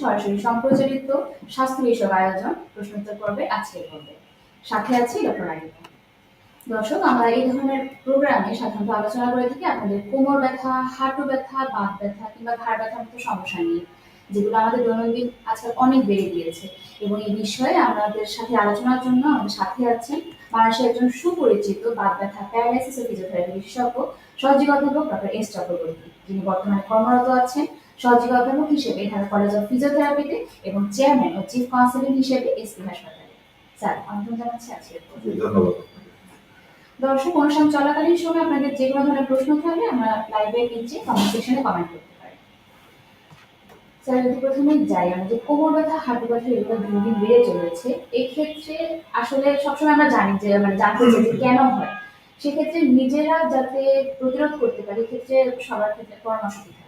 সরাসরি সম্প্রচারিত স্বাস্থ্য বিষয়ক আয়োজন প্রশ্নোত্তর পর্বে আজকের পর্বে। সাথে আছি ডক্টর রাইতা দর্শক, আমরা এই ধরনের প্রোগ্রামে সাধারণত আলোচনা করে থাকি আপনাদের কোমর ব্যথা, হাঁটু ব্যথা বাত ব্যথা কিংবা ঘাড় ব্যথার মতো সমস্যা নিয়ে, যেগুলো আমাদের দৈনন্দিন আজকাল অনেক বেড়ে গিয়েছে। এবং এই বিষয়ে আমাদের সাথে আলোচনার জন্য আমাদের সাথে আছেন বাংলাদেশের একজন সুপরিচিত বাত ব্যথা প্যারালাইসিস ও ফিজিওথেরাপি বিশেষজ্ঞ, সহযোগী অধ্যাপক ডক্টর এস চক্রবর্তী। যিনি বর্তমানে কর্মরত আছেন। সহযোগী অধ্যাপক হিসেবে ঢাকা কলেজ অফ ফিজিওথেরাপিতে এবং চেয়ারম্যান ও চিফ কাউন্সিলর হিসেবে এসপি হাসপাতালে। স্যার আমন্ত্রণ জানাচ্ছি আজকের ধন্যবাদ। দর্শক অনুষ্ঠান চলাকালীন সময় আপনাদের যে কোনো ধরনের প্রশ্ন থাকলে আমরা লাইভে নিচে কমেন্ট সেকশনে কমেন্ট করতে পারি। স্যার যদি প্রথমে যাই আমরা যে কোমর ব্যথা হাঁটু ব্যথা এগুলো দিন দিন বেড়ে চলেছে এক্ষেত্রে আসলে সবসময় আমরা জানি যে মানে জানতে চাই যে কেন হয়। সেক্ষেত্রে নিজেরা যাতে প্রতিরোধ করতে পারি এক্ষেত্রে সবার ক্ষেত্রে পরামর্শ আহ,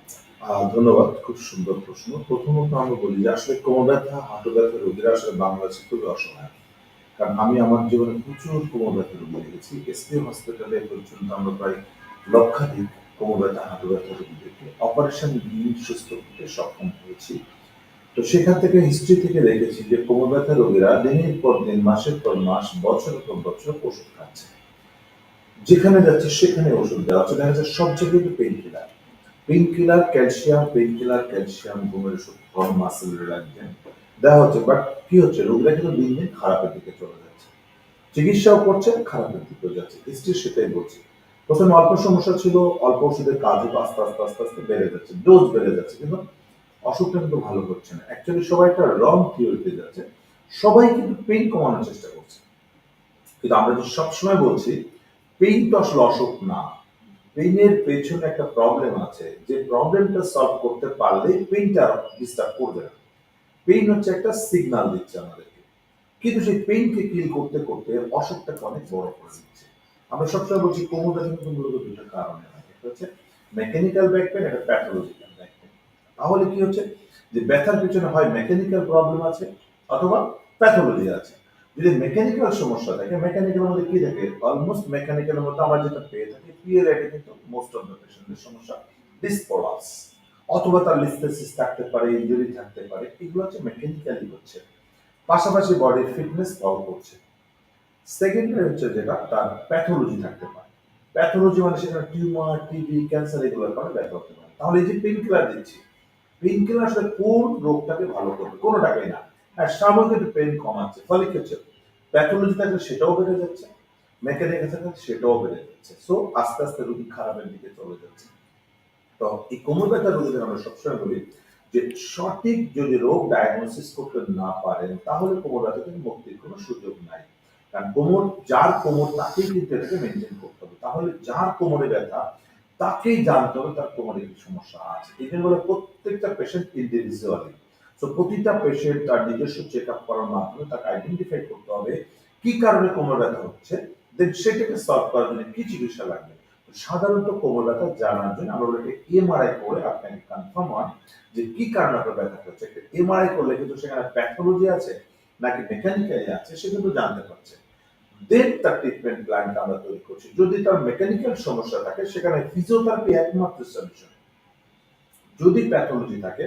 ধন্যবাদ, খুব সুন্দর প্রশ্ন। প্রথমত আমরা বলি যে আসলে কোমর ব্যথা, হাঁটু ব্যথা রোগীরা আসলে বাংলাদেশে খুবই অসহায়। কারণ আমি আমার জীবনে প্রচুর কোমর ব্যথা রোগী দেখেছি। এসপি হসপিটালে পর্যন্ত আমরা প্রায় লক্ষাধিক কোমর ব্যথা, হাঁটু ব্যথা রোগীদেরকে অপারেশন দিয়ে সুস্থ করতে সক্ষম হয়েছি। তো সেখান থেকে হিস্ট্রি থেকে দেখেছি যে কোমর ব্যথা রোগীরা দিনের পর দিন, মাসের পর মাস, বছরের পর বছর ওষুধ খাচ্ছে। যেখানে যাচ্ছে সেখানে ওষুধ দেওয়া হচ্ছে। দেখা যাচ্ছে সব জায়গায় painkiller painkiller calcium painkiller calcium ঘুমের ওষুধ কম মাসেল রিল্যাক্সেন দেওয়া হচ্ছে। বাট কি হচ্ছে? রোগীরা কিন্তু দিন দিন খারাপের দিকে চলে যাচ্ছে। চিকিৎসাও করছে, খারাপের দিকে যাচ্ছে। হিস্ট্রি সেটাই বলছে। প্রথমে অল্প সমস্যা ছিল, অল্প ওষুধের কাজও আস্তে আস্তে আস্তে আস্তে বেড়ে যাচ্ছে ডোজ বেড়ে যাচ্ছে। কিন্তু অসুখটা কিন্তু ভালো করছে না। অ্যাকচুয়ালি সবাই একটা রং থিওরিতে যাচ্ছে। সবাই কিন্তু পেইন কমানোর চেষ্টা করছে। কিন্তু আমরা যে সবসময় বলছি পেইন তো আসলে অসুখ না। পেইনের পেছনে একটা প্রবলেম আছে। যে প্রবলেমটা সলভ করতে পারলে পেইনটা ডিস্টার্ব করবে না। পেইন হচ্ছে একটা সিগন্যাল দিচ্ছে আমাদেরকে। কিন্তু সেই পেইনকে কিল করতে করতে অসুখটাকে অনেক বড় করে দিচ্ছে। আমরা সবসময় বলছি কোমর ব্যথা কিন্তু মূলত দুটো কারণে হয়। একটা হচ্ছে মেকানিক্যাল ব্যাক পেন একটা প্যাথোলজিক্যাল ব্যাক পেন তাহলে কি হচ্ছে? যে ব্যথার পিছনে হয় মেকানিক্যাল প্রবলেম আছে অথবা প্যাথোলজি আছে। যদি মেকানিক্যাল সমস্যা থাকে মেকানিক্যাল মধ্যে কি থাকে? অলমোস্ট মেকানিক্যালের মধ্যে আমরা যেটা পেয়ে থাকি পিএলআইতে কিন্তু মোস্ট অফ দ্য পেশেন্টের সমস্যা ডিসপোলাস অথবা তার লিস্থেসিস থাকতে পারে ইঞ্জুরি থাকতে পারে, এগুলো হচ্ছে মেকানিক্যালি হচ্ছে। পাশাপাশি বডির ফিটনেস পাও করছে। সেকেন্ডারি হচ্ছে যেটা, তার প্যাথোলজি থাকতে পারে। প্যাথোলজি মানে সেখানে টিউমার টিবি ক্যান্সার এগুলোর কারণে ব্যথা হতে পারে। তাহলে এই যে পেইন কিলার দিচ্ছি পেইন কিলার আসলে কোন রোগটাকে ভালো করবে? কোনোটাকেই না। হ্যাঁ স্বাভাবিক পেইন কমাচ্ছে। ফলে কি হচ্ছে? প্যাথোলজি থাকলে সেটাও বেড়ে যাচ্ছে মেকানিক্যাল থাকলে সেটাও বেড়ে যাচ্ছে। সো আস্তে আস্তে রোগী খারাপের দিকে চলে যাচ্ছে। তো এই কোমর ব্যথা রোগীদের আমরা সবসময় বলি যে, সঠিক যদি রোগ ডায়াগনোসিস করতে না পারেন, তাহলে কোমর ব্যথা থেকে মুক্তির কোনো সুযোগ নাই। কারণ কোমর, যার কোমর তাকেই কিন্তু এটাকে মেনটেন করতে হবে। তাহলে যার কোমরে ব্যথা, তাকেই জানতে হবে তার কোমরে কি সমস্যা আছে। এই জন্য বলে প্রত্যেকটা পেশেন্ট ইন্ডিভিজুয়ালি তো প্রতিটা পেশেন্ট তার নিজস্ব চেক আপ করার মাধ্যমে তাকে আইডেন্টিফাই করতে হবে, কি কারণে কোমর ব্যথা হচ্ছে দেন সেটাকে সলভ করার জন্য কি চিকিৎসা লাগবে। সাধারণত কোমর ব্যথা জানার জন্য আমরা বলি এমআরআই করে আপনাকে কনফার্ম হয় যে কি কারণে আপনার ব্যথা হচ্ছে। একটা এমআরআই করলে কিন্তু সেখানে প্যাথোলজি আছে নাকি মেকানিক্যালি আছে সে কিন্তু জানতে পারছে। দেন তার ট্রিটমেন্ট প্ল্যানটা আমরা তৈরি করছি। যদি তার মেকানিক্যাল সমস্যা থাকে, সেখানে ফিজিওথেরাপি একমাত্র সলিউশন যদি প্যাথোলজি থাকে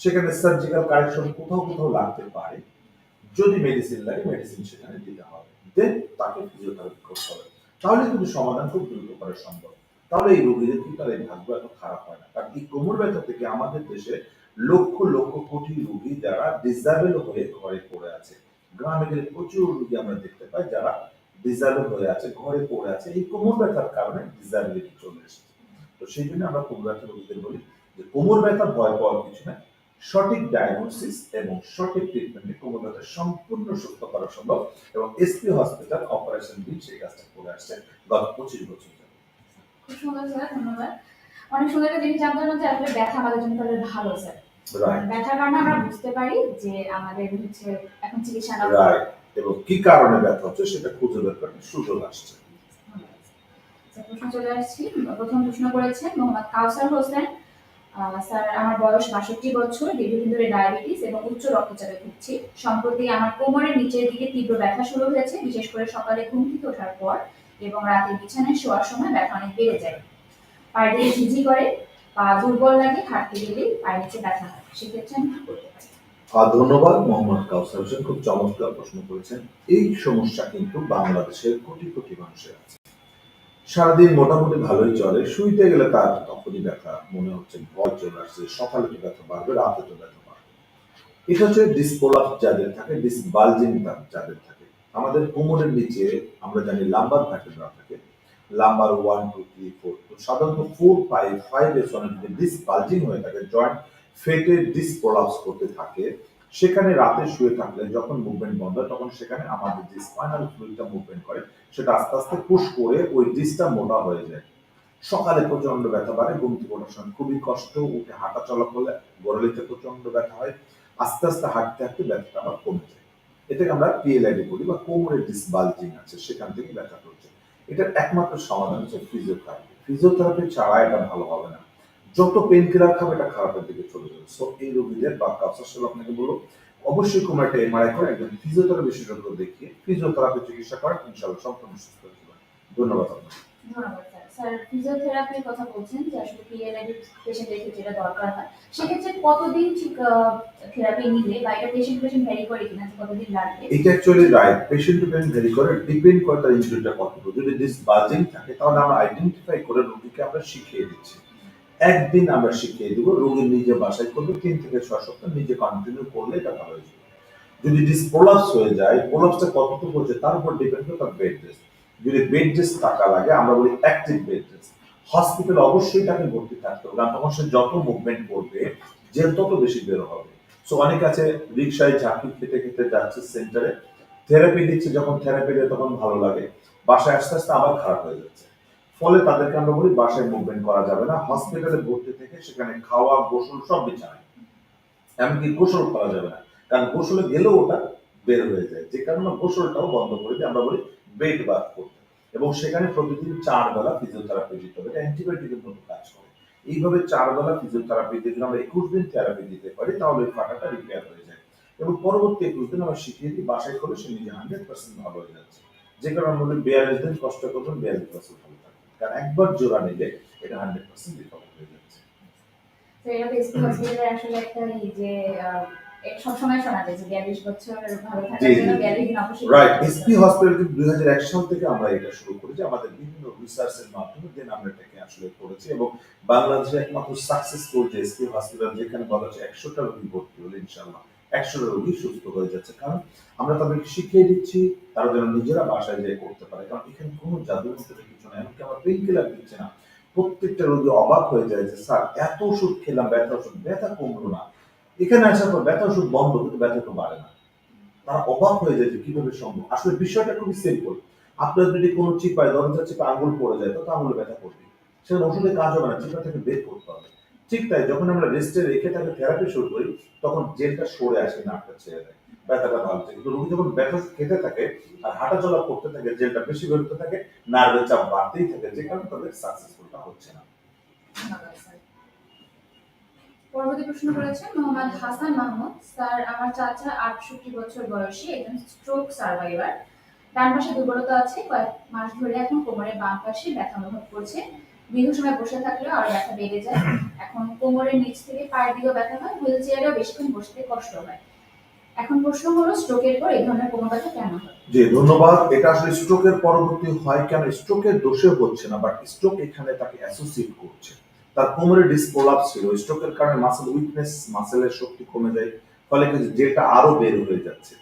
সেখানে সার্জিক্যাল কারেকশন কোথাও কোথাও লাগতে পারে। যদি মেডিসিন লাগে মেডিসিন সেখানে দিতে হবে। দেন তাকে ফিজিওথেরাপি করতে হবে। তাহলে কিন্তু সমাধান খুব দ্রুত করা সম্ভব। তাহলে এই রোগীদের কিন্তু এই ভাগ্য এত খারাপ হয় না। কারণ এই কোমর ব্যথা থেকে আমাদের দেশে লক্ষ লক্ষ কোটি রোগী যারা ডিসেবল হয়ে ঘরে পড়ে আছে। গ্রামে গেলে প্রচুর রোগী আমরা দেখতে পাই যারা ডিসেবল হয়ে আছে, ঘরে পড়ে আছে। এই কোমর ব্যথার কারণে ডিসেবিলিটি চলে এসেছে। তো সেই জন্য আমরা কোমর ব্যথা রোগীদের বলি যে কোমর ব্যথা ভয় পাওয়ার কিছু না সঠিক ডায়াগনোসিস এবং সঠিক ট্রিটমেন্টে ব্যথা সম্পূর্ণ সুস্থ করা সম্ভব এবং এসপি হসপিটাল অপারেশন বিল সেই কাজটা করে আসছে গত পঁচিশ বছর ধরে। খুব সুন্দর স্যার ধন্যবাদ। অনেক সুন্দর একটা জিনিস জানতে যে আসলে ব্যথা আমাদের জন্য তাহলে ভালো স্যার। ব্যথার কারণে আমরা বুঝতে পারি যে আমাদের হচ্ছে এখন চিকিৎসা না এবং কি কারণে ব্যথা হচ্ছে সেটা খুঁজে বের করার সুযোগ আসছে। প্রশ্ন চলে আসছি প্রথম প্রশ্ন করেছেন মোহাম্মদ কাউসার হোসেন। স্যার, আমার বয়স বাষট্টি বছর, দীর্ঘদিন ধরে ডায়াবেটিস এবং উচ্চ রক্তচাপে ভুগছি। সম্প্রতি আমার কোমরের নিচের দিকে তীব্র ব্যথা শুরু হয়েছে, বিশেষ করে সকালে ঘুম থেকে ওঠার পর এবং রাতে বিছানায় শোয়ার সময় ব্যথা অনেক বেড়ে যায়। পায়ে দিয়ে ঝিঝি করে দুর্বল লাগে, হাঁটতে গেলেই পায়ের নিচে ব্যথা হয়। সেক্ষেত্রে আমি করতে পারি? ধন্যবাদ, মোহাম্মদ কাউসার হোসেন। খুব চমৎকার প্রশ্ন করেছেন। এই সমস্যা কিন্তু বাংলাদেশের কোটি কোটি মানুষের আছে। সারাদিন মোটামুটি ভালোই চলে। শুইতে গেলে তার তখনই ব্যথা, মনে হচ্ছে ভয় চলে আসছে সকালে তো ব্যথা বাড়বে রাতে তো ব্যথা বাড়বে। এটা হচ্ছে ডিসপোলাস যাদের থাকে ডিসবালজিং যাদের থাকে। আমাদের কোমরের নিচে, আমরা জানি লাম্বার ভ্যাটেব্রা থাকে lumbar one two three four তো সাধারণত ফোর ফাইভ ফাইভ এর যদি ডিসবালজিং হয়ে থাকে জয়েন্ট ফেটে ডিসপ্রলাপস করতে থাকে সেখানে রাতে শুয়ে থাকলে যখন মুভমেন্ট বন্ধ হয় তখন সেখানে আমাদের যে স্পাইনাল ফ্লুইডটা মুভমেন্ট করে, সেটা আস্তে আস্তে পুশ করে ওই ডিসটা মোটা হয়ে যায়। সকালে প্রচণ্ড ব্যথা বাড়ে, ঘুম থেকে ওঠার সময় খুবই কষ্ট, উঠে হাঁটা চলা করলে গোড়ালিতে প্রচণ্ড ব্যথা হয়, আস্তে আস্তে হাঁটতে হাঁটতে ব্যথাটা আবার কমে যায়। এটাকে আমরা পিএলআইডি বলি বা কোমরের ডিসবালজিং আছে, সেখান থেকে ব্যথা করছে। এটার একমাত্র সমাধান হচ্ছে ফিজিওথেরাপি ফিজিওথেরাপি ছাড়া এটা ভালো হবে না। যত পেন কিলার খাবে এটা খারাপের দিকে চলে যাবে। সো এই রোগীদের বা সাহেব আপনাকে বলব অবশ্যই কোনো একটা এমআরআই করে একজন ফিজিওথেরাপি বিশেষজ্ঞ দেখিয়ে ফিজিওথেরাপি চিকিৎসা করেন ইনশাআল্লাহ সম্পূর্ণ সুস্থ হয়ে যাবেন ধন্যবাদ আপনাকে। ধন্যবাদ স্যার স্যার ফিজিওথেরাপির কথা বলছেন যে আসলে পিএলআইডি পেশেন্টের ক্ষেত্রে যেটা দরকার হয়। সেক্ষেত্রে কতদিন ঠিক থেরাপি নিলে বা এটা পেশেন্ট পেশেন্ট ভ্যারি করে কিনা কতদিন লাগবে? এটা actually right patient to patient vary করে ডিপেন্ড করে তার ইনজুরিটা কতটুকু। যদি ডিসবার্জিং থাকে তাহলে আমরা আইডেন্টিফাই করে রোগীকে আমরা শিখিয়ে দিচ্ছি। একদিন আমরা শিখিয়ে দেবো, রোগী নিজে বাসায় করবে, তিন থেকে ছয় সপ্তাহ নিজে কন্টিনিউ করলে এটা ভালো হয়ে যাবে। যদি ডিসপ্রোলাপস হয়ে যায় প্রোলাপসটা কতটুকু হচ্ছে তার উপর ডিপেন্ড করে তার বেড রেস্ট যদি বেড রেস্ট টাকা লাগে, আমরা বলি অ্যাক্টিভ বেড রেস্ট হসপিটাল অবশ্যই তাকে ভর্তি থাকতে হবে, কারণ তখন সে যত মুভমেন্ট করবে, যে তত বেশি বের হবে। সো অনেক আছে রিক্সায় ঝাঁকি খেতে খেতে যাচ্ছে সেন্টারে থেরাপি দিচ্ছে, যখন থেরাপি দেয় তখন ভালো লাগে। বাসায় আস্তে আস্তে আবার খারাপ হয়ে যাচ্ছে। ফলে তাদেরকে আমরা বলি বাসায় মুভমেন্ট করা যাবে না হসপিটালে ভর্তি থেকে সেখানে খাওয়া, গোসল সব বিছানায়। এমনকি গোসল করা যাবে না। কারণ গোসলে গেলেও ওটা বের হয়ে যায়। যে কারণে গোসলটাও বন্ধ করে দিয়ে আমরা বলি বেড বাথ করতে। এবং সেখানে প্রতিদিন চার বেলা ফিজিওথেরাপি দিতে হবে। এটা অ্যান্টিবায়োটিকের কাজ করে। এইভাবে চার বেলা ফিজিওথেরাপি যদি আমরা একুশ দিন থেরাপি দিতে পারি, তাহলে ওই ফাটাটা রিপেয়ার হয়ে যায়। এবং পরবর্তী একুশ দিন আমরা শিখিয়ে দিই, বাসায় করে সে নিজে হান্ড্রেড পার্সেন্ট ভালো হয়ে যাচ্ছে। যে কারণে আমরা বলি বিয়াল্লিশ দিন কষ্ট করবেন, বিয়াল্লিশ পার্সেন্ট কারণ একবার জোড়া নিলে এটা হান্ড্রেড পার্সেন্ট রিকভার হয়ে যাচ্ছে তো এটা তো হসপিটালে আসলে একটা এই যে সবসময় শোনা যায় যে বিয়াল্লিশ বছর ভালো থাকার জি, জি, জন্য বিয়াল্লিশ দিন অবশ্যই রাইট এসপি হসপিটাল দুই হাজার এক সাল থেকে আমরা এটা শুরু করেছি আমাদের বিভিন্ন রিসার্চের মাধ্যমে দেন আমরা এটাকে আসলে করেছি এবং বাংলাদেশের একমাত্র সাকসেসফুল যে এসপি হসপিটাল যেখানে বলা হচ্ছে একশোটা রোগী ভর্তি হলে ইনশাল্লাহ একশোটা রোগী সুস্থ হয়ে যাচ্ছে। কারণ আমরা তাদেরকে শিখিয়ে দিচ্ছি, তারা যেন নিজেরা বাসায় যেয়ে করতে পারে। কারণ এখানে কোনো জাদু কিছু এমনকি আমরা পেন কিলার দিচ্ছি না। প্রত্যেকটা রোগী অবাক হয়ে যায় যে, স্যার, এত ওষুধ খেলাম, ব্যথা ওষুধ, ব্যথা কমলো না। এখানে আসার পর ব্যথা ওষুধ বন্ধ, কিন্তু ব্যথা তো বাড়ে না। তারা অবাক হয়ে যায় যে, কীভাবে সম্ভব? আসলে বিষয়টা খুবই সিম্পল আপনার যদি কোনো চিপায়, দরজা আঙুল পড়ে যায়, তো আঙুলে ব্যথা করবে সেখানে ওষুধে কাজ হবে না, চিপা থেকে বের করতে হবে। ঠিক তাই, যখন আমরা রেস্টে রেখে তাকে থেরাপি শুরু করি, তখন জেলটা সরে আসে নাকটা ছেড়ে দেয়, ব্যথাটা ভালো থাকে কিন্তু রোগী যখন ব্যথা খেতে থাকে আর হাঁটা চলা করতে থাকে জেলটা বেশি বেরোতে থাকে নার্ভের চাপ বাড়তেই থাকে, যে কারণে তাদের সাকসেসফুলটা হচ্ছে না। পরবর্তী প্রশ্ন করেছেন মোহাম্মদ হাসান মাহমুদ। স্যার, আমার চাচা আটষট্টি বছর বয়সী, একজন স্ট্রোক সার্ভাইভার ডান পাশে দুর্বলতা আছে, কয়েক মাস ধরে এখন কোমরের বাম পাশে ব্যথা অনুভব করছে। দীর্ঘ সময় বসে থাকলেও আর ব্যথা বেড়ে যায়। এখন কোমরের নিচ থেকে পায়ের দিকেও ব্যথা হয়, হুইল চেয়ারেও বেশিক্ষণ বসতে কষ্ট হয়। এখন প্রশ্ন হলো স্ট্রোকের পর এই ধরনের কোমর ব্যথা কেন হয়? জি, ধন্যবাদ। এটা আসলে স্ট্রোকের পরবর্তী হয় কেন? স্ট্রোকের দোষে হচ্ছে না বাট স্ট্রোক এখানে তাকে অ্যাসোসিয়েট করছে। তার কোমরে ছিল। স্ট্রোকের কারণে মাসেল উইকনেস মাসেলের শক্তি কমে যায়, ফলে যেটা আরও বের হয়ে যাচ্ছে।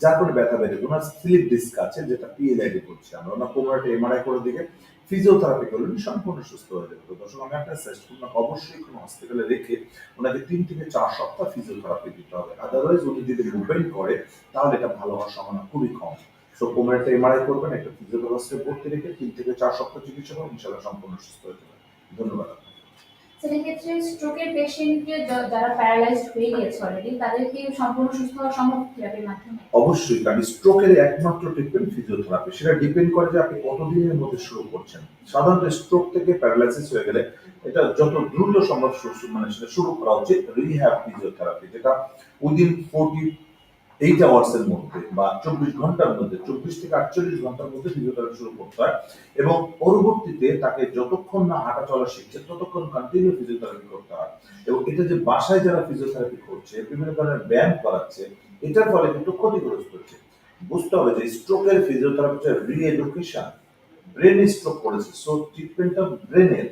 যার ফলে ব্যথা বেড়ে ওনার স্লিপ ডিস্ক আছে, যেটা পিএলআইডি করছে। আমরা ওনার কোমরটা এমআরআই করে দিকে ফিজিওথেরাপি করলেন সম্পূর্ণ সুস্থ হয়ে যাবে। দর্শক, আমি একটা সাজেস্ট করব না, অবশ্যই কোনো হসপিটালে রেখে ওনাকে তিন থেকে চার সপ্তাহ ফিজিওথেরাপি দিতে হবে। আদারওয়াইজ উনি যদি মুভমেন্ট করে, তাহলে এটা ভালো হওয়ার সম্ভাবনা খুবই কম। সো কোমরে একটা এমআরআই করবেন, একটা ফিজিওথেরাপিস্টে ভর্তি রেখে তিন থেকে চার সপ্তাহ চিকিৎসা করবেন, ইনশাআল্লাহ সম্পূর্ণ সুস্থ হয়ে যাবে। ধন্যবাদ। সেক্ষেত্রে স্ট্রোকের পেশেন্টকে যারা প্যারালাইজড হয়ে গিয়েছে অলরেডি তাদেরকে সম্পূর্ণ সুস্থ হওয়া সম্ভব থেরাপির মাধ্যমে? অবশ্যই, কারণ স্ট্রোকের একমাত্র ট্রিটমেন্ট ফিজিওথেরাপি সেটা ডিপেন্ড করে যে আপনি কতদিনের মধ্যে শুরু করছেন। সাধারণত স্ট্রোক থেকে প্যারালাইসিস হয়ে গেলে এটা যত দ্রুত সম্ভব মানে সেটা শুরু করা উচিত রিহ্যাব ফিজিওথেরাপি যেটা উইদিন ফোর্টি এইট আওয়ার্সের মধ্যে বা চব্বিশ ঘণ্টার মধ্যে, চব্বিশ থেকে আটচল্লিশ ঘণ্টার মধ্যে ফিজিওথেরাপি শুরু করতে হয় এবং পরবর্তীতে তাকে যতক্ষণ না হাঁটা চলা শিখছে, ততক্ষণ কন্টিনিউ ফিজিওথেরাপি করতে হয়। এবং এটা যে বাসায় যারা ফিজিওথেরাপি করছে, বিভিন্ন ধরনের ব্যায়াম করাচ্ছে, এটার ফলে কিন্তু ক্ষতিগ্রস্ত হচ্ছে। বুঝতে হবে যে স্ট্রোকের ফিজিওথেরাপি হচ্ছে রি এডুকেশন ব্রেন স্ট্রোক করেছে। সো ট্রিটমেন্টটা ব্রেনের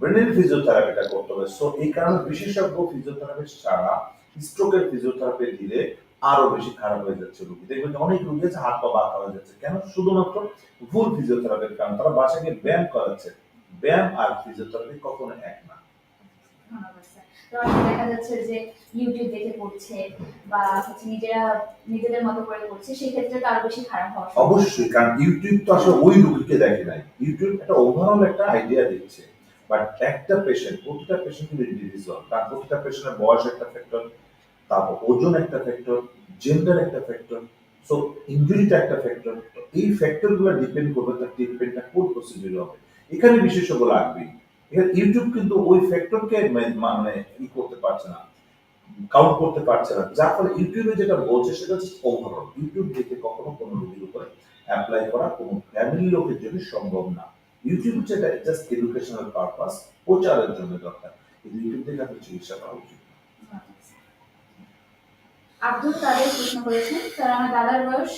ব্রেনের ফিজিওথেরাপিটা করতে হবে। সো এই কারণে বিশেষজ্ঞ ফিজিওথেরাপিস্ট ছাড়া স্ট্রোকের ফিজিওথেরাপি দিলে আরও বেশি খারাপ হয়ে যাচ্ছে রোগী। দেখবেন যে অনেক রোগী আছে হাত পা বাঁকা হয়ে যাচ্ছে। কেন? শুধুমাত্র ভুল ফিজিওথেরাপির কারণ। তারা গিয়ে ব্যায়াম করাচ্ছে। ব্যায়াম আর ফিজিওথেরাপি কখনো এক না। দেখা যাচ্ছে যে ইউটিউব দেখে পড়ছে বা হচ্ছে নিজেরা নিজেদের মতো করে করছে সেই ক্ষেত্রে বেশি খারাপ অবশ্যই কারণ ইউটিউব তো আসলে ওই রোগীকে দেখে নাই। ইউটিউব একটা ওভারঅল একটা আইডিয়া দিচ্ছে। বাট একটা পেশেন্ট প্রতিটা পেশেন্ট কিন্তু ইন্ডিভিজুয়াল তার প্রতিটা পেশেন্টের বয়স একটা ফ্যাক্টর তারপর ওজন একটা ফ্যাক্টর জেন্ডার একটা ফ্যাক্টর সো ইঞ্জুরিটা একটা ফ্যাক্টর এই ফ্যাক্টরগুলো ডিপেন্ড করবে তার ট্রিটমেন্টটা কোন প্রসিডিউর হবে। এখানে বিশেষজ্ঞ লাগবে। এখানে ইউটিউব কিন্তু ওই ফ্যাক্টরকে মানে ই করতে পারছে না কাউন্ট করতে পারছে না। যার ফলে ইউটিউবে যেটা বলছে সেটা হচ্ছে ওভারঅল ইউটিউব দেখে কখনো কোনো রোগীর উপরে অ্যাপ্লাই করা কোনো ফ্যামিলি লোকের জন্য সম্ভব না। ইউটিউব এটা জাস্ট এডুকেশনাল পারপাস প্রচারের জন্য দরকার। কিন্তু ইউটিউব আপনি চিকিৎসা করা উচিত। আব্দুল কাদের প্রশ্ন করেছেন স্যার আমার দাদার বয়স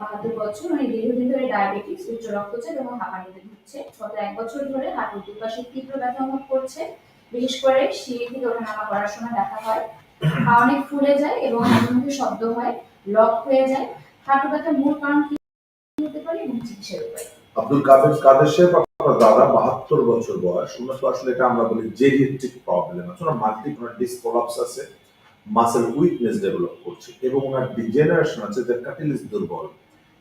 বাহাত্তর বছর উনি দীর্ঘদিন ধরে ডায়াবেটিস, উচ্চ রক্তচাপ এবং হাঁপানিতে ভুগছে গত এক বছর ধরে হাঁটুর দুপাশে তীব্র ব্যথা অনুভব করছে। বিশেষ করে সিঁড়ি থেকে ওঠানামা করার সময় ব্যথা হয়। পা অনেক ফুলে যায় এবং মুখে শব্দ হয়, লক হয়ে যায়। হাঁটু ব্যথার মূল কারণ কি হতে পারে এবং চিকিৎসার উপায় আব্দুল কাদের কাদের সাহেব আপনার দাদা বাহাত্তর বছর বয়স আসলে এটা আমরা বলি জেরিয়াট্রিক প্রবলেম আছে ওনার মাল্টি ডিসকোলাপস আছে। মাসেল উইকনেস ডেভেলপ করছে এবং ওনার ডিজেনারেশন আছে যে কাটিলিস দুর্বল।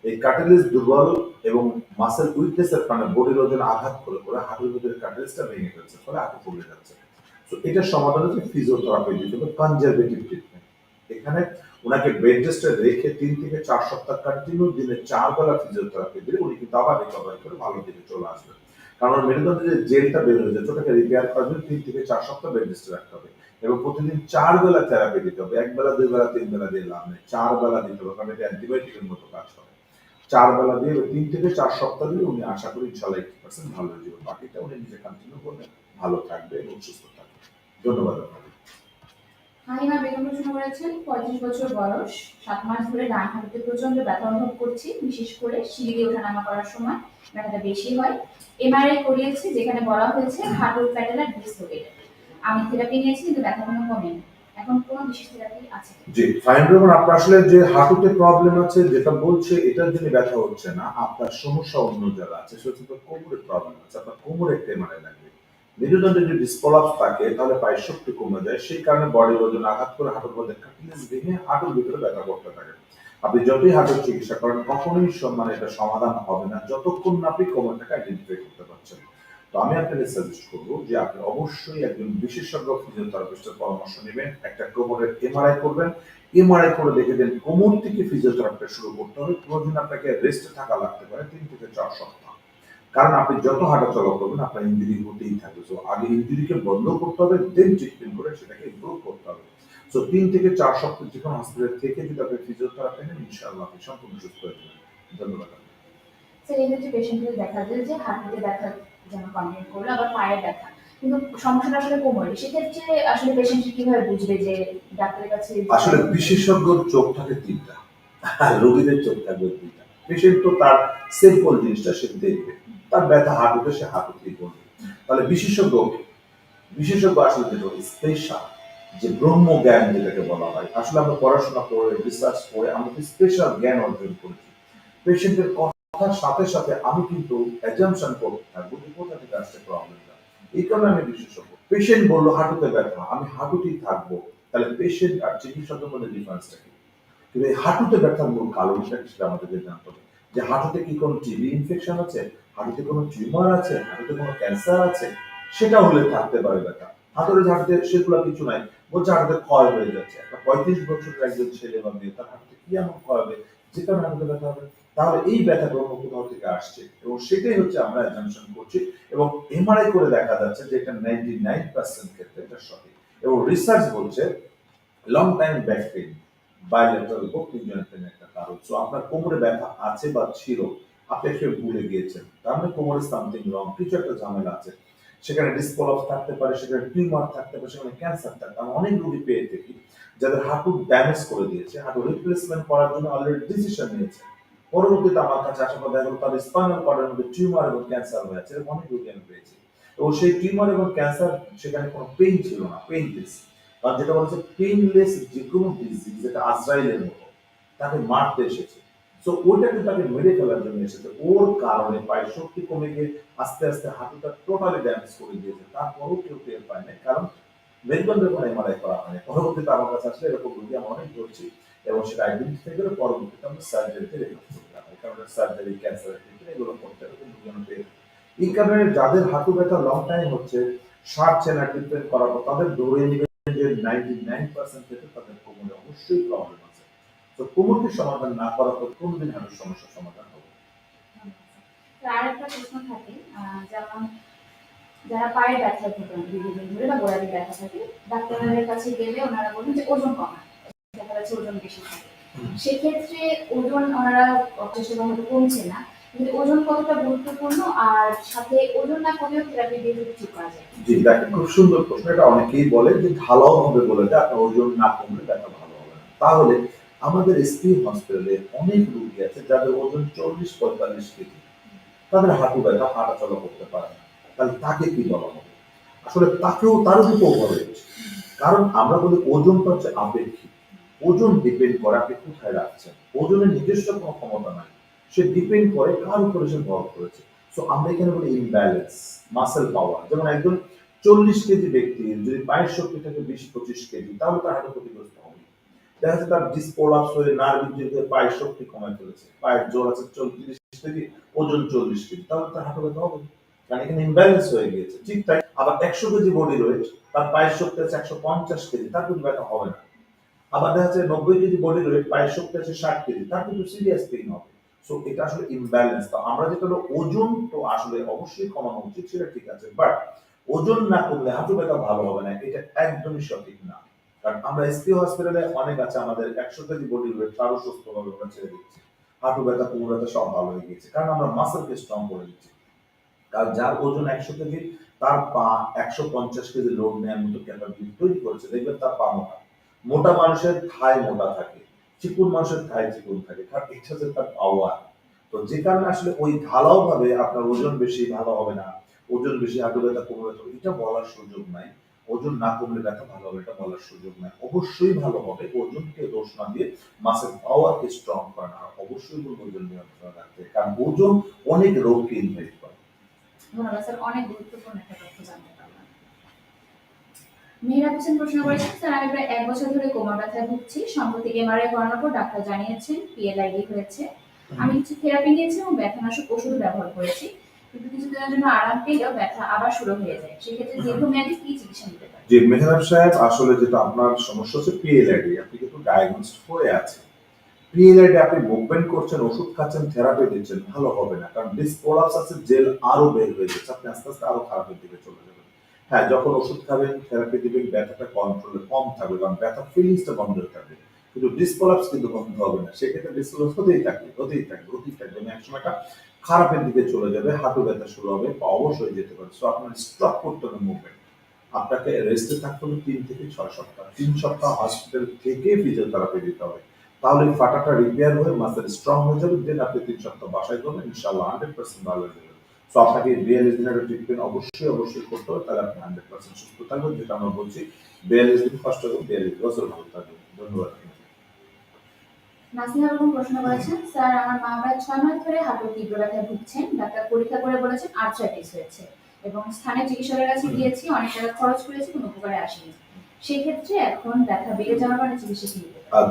এই কাটিলিস দুর্বল এবং মাসেল উইকনেসের কারণে বডির ওজন আঘাত করে করে হাঁটুর ভিতরে কাটিলিসটা ভেঙে ফেলছে, ফলে হাঁটু পড়ে যাচ্ছে। তো এটার সমাধান হচ্ছে ফিজিওথেরাপি দিতে হবে কনজারভেটিভ ট্রিটমেন্ট এখানে ওনাকে বেড রেস্টে রেখে তিন থেকে চার সপ্তাহ কন্টিনিউ দিনে চার বেলা ফিজিওথেরাপি দিলে উনি কিন্তু আবার রিকভারি করে ভালো দিকে চলে আসবেন। কারণ ওর মেরুদণ্ডে যে জেলটা বের হয়ে যাচ্ছে ওটাকে রিপেয়ার করার জন্য তিন থেকে চার সপ্তাহ বেড রাখতে হবে। এবং প্রতিদিন চার বেলা থেরাপি দিতে হবে। এক বেলা, দুই বেলা, তিন বেলা দিয়ে লাভ নেই। চার বেলা দিতে হবে, কারণ এটা অ্যান্টিবায়োটিকের মতো কাজ করে। চার বেলা দিয়ে তিন থেকে চার সপ্তাহ দিয়ে উনি আশা করি ইনশাল্লাহ এইটি পার্সেন্ট ভালো হয়ে বাকিটা উনি নিজে কন্টিনিউ করবেন, ভালো থাকবে এবং সুস্থ থাকবে। ধন্যবাদ আপনাকে। বেগম প্রশ্ন করেছেন পঁয়ত্রিশ বছর বয়স, সাত মাস ধরে ডান হাঁটুতে প্রচণ্ড ব্যথা অনুভব করছি, বিশেষ করে সিঁড়ি দিয়ে করার সময় ব্যথাটা বেশি হয়। এমআরআই করিয়েছি, যেখানে বলা হয়েছে হাঁটুর প্যাটেলার ডিসলোকেটেড। আমি থেরাপি নিয়েছি, কিন্তু ব্যথা কোনো আপনার আসলে যে হাঁটুতে প্রবলেম আছে, যেটা বলছে, এটার জন্য ব্যথা হচ্ছে না। আপনার সমস্যা অন্য জায়গা আছে সেটা আপনার কোমরে প্রবলেম আছে। আপনার কোমরে লাগবে মেরুদণ্ডে যদি থাকে, তাহলে পায়ের শক্তি কমে যায়। সেই কারণে বডির ওজন আঘাত করে হাঁটুর মধ্যে ভেঙে হাঁটুর ভিতরে ব্যথা করতে থাকে। আপনি যতই হাঁটুর চিকিৎসা করেন, কখনোই মানে এটা সমাধান হবে না। যতক্ষণ না আপনি কোমরটাকে আইডেন্টিফাই করতে পারছেন। তো আমি আপনাকে সাজেস্ট করব যে আপনি অবশ্যই একজন বিশেষজ্ঞ ফিজিওথেরাপিস্টের পরামর্শ নেবেন, একটা কোমরের এমআরআই করবেন। এমআরআই করে দেখে দেন কোমর থেকে ফিজিওথেরাপিটা শুরু করতে হবে। প্রয়োজন আপনাকে রেস্টে থাকা লাগতে পারে তিন থেকে চার সপ্তাহ। কারণ আপনি যত করবেন, আপনার ইঞ্জুরি হতেই থাকবে। আগে ইঞ্জুরিকে বন্ধ করতে হবে দেন ট্রিটমেন্ট করে সেটাকে ইমপ্রুভ করতে হবে। সো তিন থেকে চার সপ্তাহ যে কোনো হসপিটাল থেকে যদি আপনি ফিজিওথেরাপি নেন, ইনশাআল্লাহ আপনি সম্পূর্ণ সুস্থ হয়ে যাবেন। ধন্যবাদ। স্যার এই যে পেশেন্টদের দেখা যায় যে ব্যথা কমপ্লেন করল, আবার পায়ে ব্যথা। কিন্তু সমস্যাটা আসলে কোমরে সেক্ষেত্রে আসলে কীভাবে বুঝবে যে ডাক্তারের কাছে আসলে বিশেষজ্ঞর চোখ থাকে তিনটা। রোগীদের চোখ থাকবে দুইটা পেশেন্ট তো তার সিম্পল জিনিসটা সে দেখবে। তার ব্যথা হাঁটুতে সে হাঁটুতেই করবে তাহলে বিশেষজ্ঞ বিশেষজ্ঞ আসলে যেটা স্পেশাল যে ব্রহ্ম জ্ঞান যেটাকে বলা হয়, আসলে আমরা পড়াশোনা করে রিসার্চ করে, আমরা স্পেশাল জ্ঞান অর্জন করেছি। পেশেন্টের কথার সাথে সাথে আমি কিন্তু থাকব যে কোথা থেকে আসছে প্রবলেমটা এই কারণে আমি বিশেষজ্ঞ। পেশেন্ট বলল, হাঁটুতে ব্যথা, আমি হাঁটুতেই থাকব। তাহলে পেশেন্ট আর চিকিৎসকের মধ্যে ডিফারেন্সটা কি? কিন্তু এই হাঁটুতে ব্যথার মূল কারণটা কি সেটা আমাদেরকে জানতে হবে। যে হাঁটুতে কি কোনো টিবি ইনফেকশন আছে? হাঁটুতে কোনো টিউমার আছে? হাঁটুতে কোনো ক্যান্সার আছে? সেটা হলে থাকতে পারে ব্যথা। হাতুড়ে ঝাড়তে সেগুলো কিছু নাই। বলছে হাঁটুতে ক্ষয় হয়ে যাচ্ছে। একটা পঁয়ত্রিশ বছরের একজন ছেলে বা মেয়ে, তার হাঁটুতে কি এমন ক্ষয় হবে? যে কারণে হাঁটুতে ব্যথা হবে? তাহলে এই ব্যথাটা অন্য কোথাও থেকে আসছে। এবং সেটাই হচ্ছে আমরা অ্যাজামশন করছি। এবং এমআরআই করে দেখা যাচ্ছে যে এটা নাইনটি নাইন পার্সেন্ট ক্ষেত্রে এটা সঠিক। এবং রিসার্চ বলছে long time back pain bilateral both জয়েন্টের একটা কারণ। সো আপনার কোমরে ব্যথা আছে বা ছিল, আপনি আসলে ভুলে গিয়েছেন। তার মানে কোমরে সামথিং রং কিছু একটা ঝামেলা আছে। সেখানে ডিসপলস থাকতে পারে, সেখানে টিউমার থাকতে পারে, সেখানে ক্যান্সার থাকতে আমরা অনেক রোগী পেয়ে থাকি, যাদের হাঁটু ড্যামেজ করে দিয়েছে, হাঁটু রিপ্লেসমেন্ট করার জন্য অলরেডি ডিসিশন নিয়েছে। পরবর্তীতে আমার কাছে আসার পর দেখা তাদের স্পাইনাল কর্ডের মধ্যে টিউমার এবং ক্যান্সার হয়েছে এরকম অনেক রোগী আমি পেয়েছি এবং সেই টিউমার এবং ক্যান্সার সেখানে কোনো পেইন ছিল না পেইনলেস কারণ যেটা বলছে পেইনলেস যে কোনো ডিজিজ যেটা আজরাইলের মতো, তাকে মারতে এসেছে। সো ওইটা কিন্তু তাকে মেরে ফেলার জন্য এসেছে। ওর কারণে পায়ের শক্তি কমে গিয়ে আস্তে আস্তে হাঁটুটা টোটালি ড্যামেজ করে দিয়েছে। তারপরেও কেউ টের পায় না কারণ মেরুদণ্ডের কোনো এমআরআই করা হয়নি। পরবর্তীতে আমার কাছে আসলে এরকম রোগী আমরা অনেক ধরছি। এবং সেটা আইডেন্টিফাই করে পরবর্তীতে আমরা সার্জারিতে সার্জারি ক্যান্সারের ক্ষেত্রে এগুলো করতে হবে। দুজন পেয়ে এই কারণে যাদের হাঁটু ব্যথা লং টাইম হচ্ছে, ষাট চেনা ট্রিটমেন্ট করার পর তাদের নেবেন যে নাইনটি নাইন পার্সেন্ট ক্ষেত্রে তাদের কোমরে অবশ্যই প্রবলেম আছে। তো কোমরকে সমাধান না করার পর কোনদিন হাঁটুর সমস্যার সমাধান হবে আর একটা প্রশ্ন থাকে যেমন যারা পায়ের ব্যথা দীর্ঘদিন ধরে বা গোড়ালি ব্যথা থাকে, ডাক্তারের কাছে গেলে ওনারা বলেন যে ওজন কমা দেখা যাচ্ছে ওজন বেশি থাকে। সেক্ষেত্রে ওজন ওনারা চেষ্টা কমছে না কিন্তু ওজন কতটা গুরুত্বপূর্ণ আর সাথে ওজন না কমেও থেরাপি দিয়ে যদি ঠিক করা যায়? জি দেখেন খুব সুন্দর প্রশ্ন এটা অনেকেই বলে যে ঢালাও হবে বলে যে আপনার ওজন না কমলে ব্যথা ভালো হবে তাহলে আমাদের এসপি হসপিটালে অনেক রোগী আছে যাদের ওজন চল্লিশ পঁয়তাল্লিশ কেজি। তাদের হাঁটু ব্যথা হাঁটা চলা করতে পারে না। তাহলে তাকে কি বলা হবে? আসলে তাকেও তার ওভার কারণ আমরা বলি ওজনটা হচ্ছে আপেক্ষিক ওজন ডিপেন্ড করে আপনি কোথায় রাখছেন ওজনের নিজস্ব কোনো ক্ষমতা নাই। সে ডিপেন্ড করে কার উপরে সে ভর করেছে। সো আমরা এখানে বলি ইমব্যালেন্স মাসেল পাওয়ার যেমন একজন চল্লিশ কেজি ব্যক্তি, যদি পায়ের শক্তি থাকে বিশ, পঁচিশ কেজি, তাহলে তার হাঁটু ক্ষতিগ্রস্ত হবে। দেখা যাচ্ছে তার ডিসপোলাপস হয়ে নার্ভ ইঞ্জুরি পায়ের শক্তি কমায় ফেলেছে। পায়ের জোর আছে চল্লিশ কেজি ওজন চল্লিশ কেজি, তাহলে তার হাঁটু ব্যথা হবে। কারণ এখানে ইমব্যালেন্স হয়ে গিয়েছে। ঠিক তাই আবার একশো কেজি বডি রয়েছে তার পায়ের শক্তি আছে একশো পঞ্চাশ কেজি, তার কিন্তু ব্যথা হবে না। আবার দেখা যাচ্ছে নব্বই কেজি বডি ওয়েট পায়ের শক্তি আছে ষাট কেজি, তার কিন্তু সিরিয়াস পেইন হবে। সো এটা আসলে ইমব্যালেন্স তো আমরা যেটা হলো, ওজন তো আসলে অবশ্যই কমানো উচিত, সেটা ঠিক আছে। বাট ওজন না কমলে হাঁটু ব্যথা ভালো হবে না, এটা একদমই সঠিক না। কারণ আমরা এসপি হসপিটালে অনেক আছে, আমাদের একশো কেজি বডি ওয়েট তারও সুস্থ ভাবে আমরা ছেড়ে দিচ্ছি। হাঁটু ব্যথা, কোমর ব্যথা সব ভালো হয়ে গেছে কারণ আমরা মাসেলকে স্ট্রং করে দিচ্ছি কারণ যার ওজন একশো কেজি, তার পা একশো পঞ্চাশ কেজি লোড নেওয়ার মতো ক্যাপাবিলিটি তৈরি করেছে। দেখবেন তার পা মোটা। মোটা মানুষের থাই মোটা থাকে, চিকুন মানুষের থাই চিকুন থাকে, কারণ এটা হচ্ছে তার পাওয়ার তো যে কারণে আসলে ওই ঢালাও ভাবে আপনার ওজন বেশি ভালো হবে না, ওজন বেশি হাঁটু ব্যথা কোমর ব্যথা এটা বলার সুযোগ নাই। ওজন না কমলে ব্যথা ভালো হবে, এটা বলার সুযোগ নাই। অবশ্যই ভালো হবে, ওজনকে দোষ না দিয়ে মাসের পাওয়ারকে স্ট্রং করা আর অবশ্যই বলব ওজন নিয়ন্ত্রণ রাখতে কারণ ওজন অনেক রোগকে ইনভাইট করে। ধন্যবাদ স্যার অনেক গুরুত্বপূর্ণ একটা তথ্য জানতে পারলাম। মেহরাব হোসেন প্রশ্ন করেছেন স্যার আমি প্রায় এক বছর ধরে কোমর ব্যথায় ভুগছি। সম্প্রতি এমআরআই করানোর পর ডাক্তার জানিয়েছেন পিএলআইডি হয়েছে। আমি কিছু থেরাপি নিয়েছি এবং ব্যথানাশক ওষুধ ব্যবহার করেছি। কিন্তু কিছুদিনের জন্য আরাম পেলেও ব্যথা আবার শুরু হয়ে যায়। সেক্ষেত্রে দীর্ঘমেয়াদী কি চিকিৎসা নিতে পারে? যে মেহরাব সাহেব আসলে যেটা আপনার সমস্যা হচ্ছে পিএলআইডি আপনি কিন্তু ডায়াগনোসড হয়ে আছেন পিএলআইডি আপনি মুভমেন্ট করছেন ওষুধ খাচ্ছেন থেরাপি দিচ্ছেন ভালো হবে না। কারণ ডিসপোলাপস আছে জেল আরও বের হয়ে যাচ্ছে। আপনি আস্তে আস্তে আরও খারাপের দিকে চলে যাবেন। হ্যাঁ যখন ওষুধ খাবেন থেরাপি দিবেন ব্যথাটা কন্ট্রোলে কম থাকবে কারণ ব্যথা ফিলিংসটা বন্ধ হয়ে থাকবে। কিন্তু ডিসপোলাপস কিন্তু বন্ধ হবে না। সেক্ষেত্রে ডিসপোলাপস হতেই থাকবে হতেই থাকবে হতেই থাকবে। এবং একসময়টা খারাপের দিকে চলে যাবে, হাঁটু ব্যথা শুরু হবে বা অবশ্যই যেতে পারে। সো আপনার স্টপ করতে হবে মুভমেন্ট আপনাকে রেস্টে থাকতে হবে তিন থেকে ছয় সপ্তাহ। তিন সপ্তাহ হসপিটাল থেকে ফিজিওথেরাপি দিতে হবে। তাহলে ফাটাটা রিপেয়ার হয়ে মাসেল স্ট্রং হয়ে যাবে। দেন আপনি তিন সপ্তাহ বাসায় করবেন ইনশাল্লাহ হান্ড্রেড পার্সেন্ট ভালো হয়ে যাবে। সো আপনাকে বিয়াল্লিশ দিনের ট্রিটমেন্ট অবশ্যই অবশ্যই করতে হবে তাহলে আপনি হান্ড্রেড পার্সেন্ট সুস্থ থাকবেন যেটা আমরা বলছি বিয়াল্লিশ দিন কষ্ট করুন বিয়াল্লিশ বছর ভালো থাকবেন। ধন্যবাদ। নাসিহা বেগম প্রশ্ন করেছেন স্যার আমার মা প্রায় ছয় মাস ধরে হাঁটুর তীব্র ব্যথায় ভুগছেন। ডাক্তার পরীক্ষা করে বলেছেন আর্থ্রাইটিস হয়েছে এবং স্থানীয় চিকিৎসকের কাছে গিয়েছি অনেক টাকা খরচ করেছি কোনো উপকারে আসেনি। সেক্ষেত্রে এখন ব্যথা বেড়ে যাওয়ার কারণে চিকিৎসা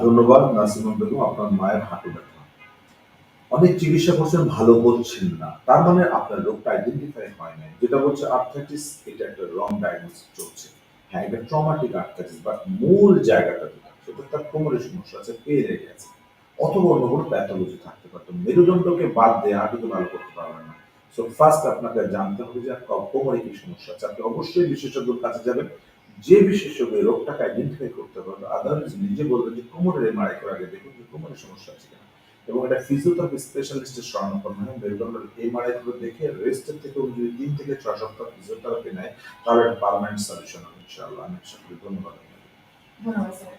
ধন্যবাদ নাসিমুল বেগম আপনার মায়ের হাঁটু ব্যথা। অনেক চিকিৎসা করছেন ভালো করছেন না। তার মানে আপনার রোগটা আইডেন্টিফাই হয় নাই। যেটা বলছে আর্থ্রাইটিস এটা একটা রং ডায়াগনোসিস চলছে। হ্যাঁ এটা ট্রমাটিক আর্থ্রাইটিস বাট মূল জায়গাটা যেটা সেটা তার কোমরের সমস্যা আছে পেয়ে রেখে আছে অথবা অন্য কোনো প্যাথোলজি থাকতে পারতো মেরুদণ্ডকে বাদ দিয়ে হাঁটুকে ভালো করতে পারবেন না। সো ফার্স্ট আপনাকে জানতে হবে যে আপনার কোমরে কি সমস্যা আছে। আপনি অবশ্যই বিশেষজ্ঞের কাছে যাবেন। যে বিশেষজ্ঞ রোগটাকে আইডেন্টিফাই করতে পারবে আদারওয়াইজ নিজে বলবেন যে কোমরের এমআরআই করার আগে দেখুন যে কোমরের সমস্যা আছে এবং এটা ফিজিওথেরাপি স্পেশালিস্টের শরণাপন্ন হয় মেরুদণ্ডের এমআরআই গুলো দেখে রেস্টের থেকে যদি তিন থেকে ছয় সপ্তাহ ফিজিওথেরাপি নেয় তাহলে একটা পার্মানেন্ট সলিউশন হবে ইনশাআল্লাহ। আমি আশা করি ধন্যবাদ ধন্যবাদ স্যার।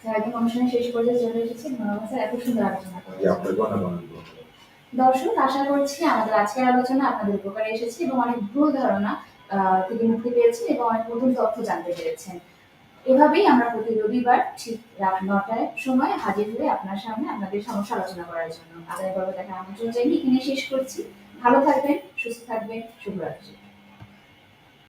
স্যার একদম অনুষ্ঠানের শেষ পর্যায়ে চলে এসেছি। ধন্যবাদ স্যার। এত সুন্দর আলোচনা করেছেন। আপনাকে অনেক অনেক দর্শক আশা করছি আমাদের আজকের আলোচনা আপনাদের উপকারে এসেছে এবং অনেক ভুল ধারণা থেকে মুক্তি পেয়েছেন এবং অনেক নতুন তথ্য জানতে পেরেছেন। এভাবেই আমরা প্রতি রবিবার ঠিক রাত নটায় সময় হাজির হয়ে আপনার সামনে আপনাদের সমস্যা আলোচনা করার জন্য। আগামী পর্ব দেখা আমন্ত্রণ জানিয়ে এখানে শেষ করছি। ভালো থাকবেন, সুস্থ থাকবেন, শুভরাত্রি।